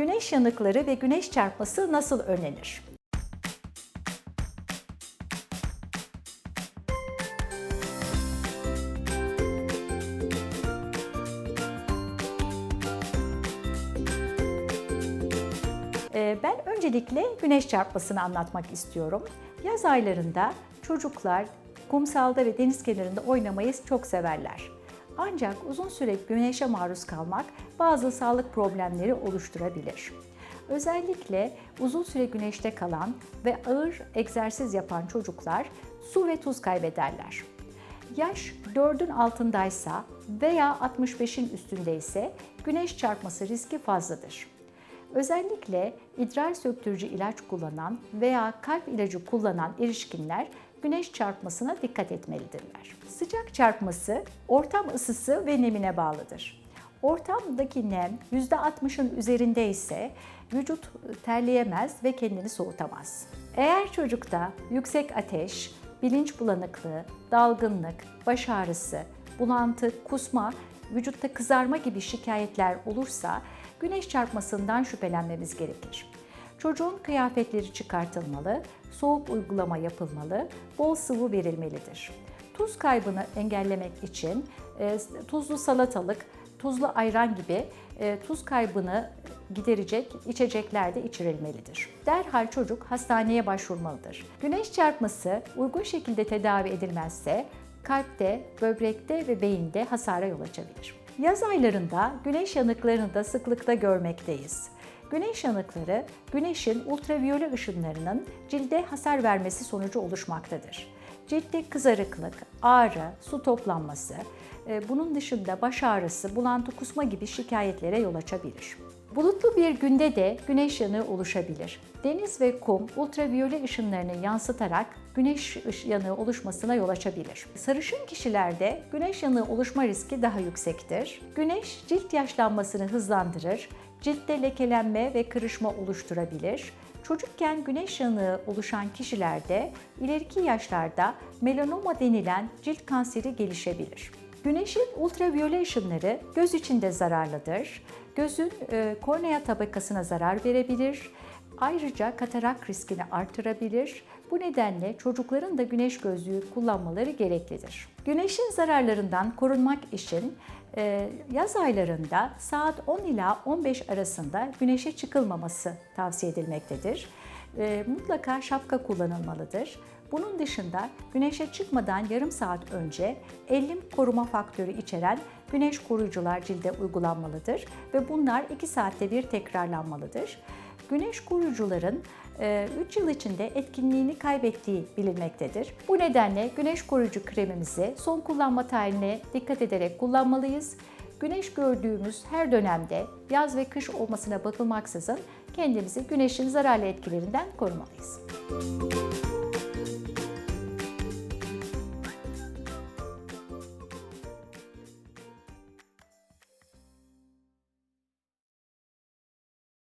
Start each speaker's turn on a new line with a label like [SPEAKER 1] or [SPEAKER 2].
[SPEAKER 1] Güneş yanıkları ve güneş çarpması nasıl önlenir? Ee, Ben öncelikle güneş çarpmasını anlatmak istiyorum. Yaz aylarında çocuklar kumsalda ve deniz kenarında oynamayı çok severler. Ancak uzun süre güneşe maruz kalmak bazı sağlık problemleri oluşturabilir. Özellikle uzun süre güneşte kalan ve ağır egzersiz yapan çocuklar su ve tuz kaybederler. Yaş 4'ün altındaysa veya 65'in üstündeyse güneş çarpması riski fazladır. Özellikle idrar söktürücü ilaç kullanan veya kalp ilacı kullanan erişkinler güneş çarpmasına dikkat etmelidirler. Sıcak çarpması ortam ısısı ve nemine bağlıdır. Ortamdaki nem %60'ın üzerinde ise vücut terleyemez ve kendini soğutamaz. Eğer çocukta yüksek ateş, bilinç bulanıklığı, dalgınlık, baş ağrısı, bulantı, kusma, vücutta kızarma gibi şikayetler olursa güneş çarpmasından şüphelenmemiz gerekir. Çocuğun kıyafetleri çıkartılmalı, soğuk uygulama yapılmalı, bol sıvı verilmelidir. Tuz kaybını engellemek için e, tuzlu salatalık, tuzlu ayran gibi e, tuz kaybını giderecek içecekler de içirilmelidir. Derhal çocuk hastaneye başvurmalıdır. Güneş çarpması uygun şekilde tedavi edilmezse kalpte, böbrekte ve beyinde hasara yol açabilir. Yaz aylarında güneş yanıklarını da sıklıkla görmekteyiz. Güneş yanıkları, güneşin ultraviyole ışınlarının cilde hasar vermesi sonucu oluşmaktadır. Ciltte kızarıklık, ağrı, su toplanması, e, bunun dışında baş ağrısı, bulantı, kusma gibi şikayetlere yol açabilir. Bulutlu bir günde de güneş yanığı oluşabilir. Deniz ve kum ultraviyole ışınlarını yansıtarak güneş yanığı oluşmasına yol açabilir. Sarışın kişilerde güneş yanığı oluşma riski daha yüksektir. Güneş cilt yaşlanmasını hızlandırır, ciltte lekelenme ve kırışma oluşturabilir. Çocukken güneş yanığı oluşan kişilerde ileriki yaşlarda melanoma denilen cilt kanseri gelişebilir. Güneşin ultraviyole ışınları göz için de zararlıdır. Gözün e, kornea tabakasına zarar verebilir. Ayrıca katarak riskini artırabilir. Bu nedenle çocukların da güneş gözlüğü kullanmaları gereklidir. Güneşin zararlarından korunmak için e, yaz aylarında saat 10 ila 15 arasında güneşe çıkılmaması tavsiye edilmektedir. E, Mutlaka şapka kullanılmalıdır. Bunun dışında güneşe çıkmadan yarım saat önce 50 koruma faktörü içeren güneş koruyucular cilde uygulanmalıdır ve bunlar 2 saatte bir tekrarlanmalıdır. Güneş koruyucuların 3 yıl içinde etkinliğini kaybettiği bilinmektedir. Bu nedenle güneş koruyucu kremimizi son kullanma tarihine dikkat ederek kullanmalıyız. Güneş gördüğümüz her dönemde yaz ve kış olmasına bakılmaksızın kendimizi güneşin zararlı etkilerinden korumalıyız.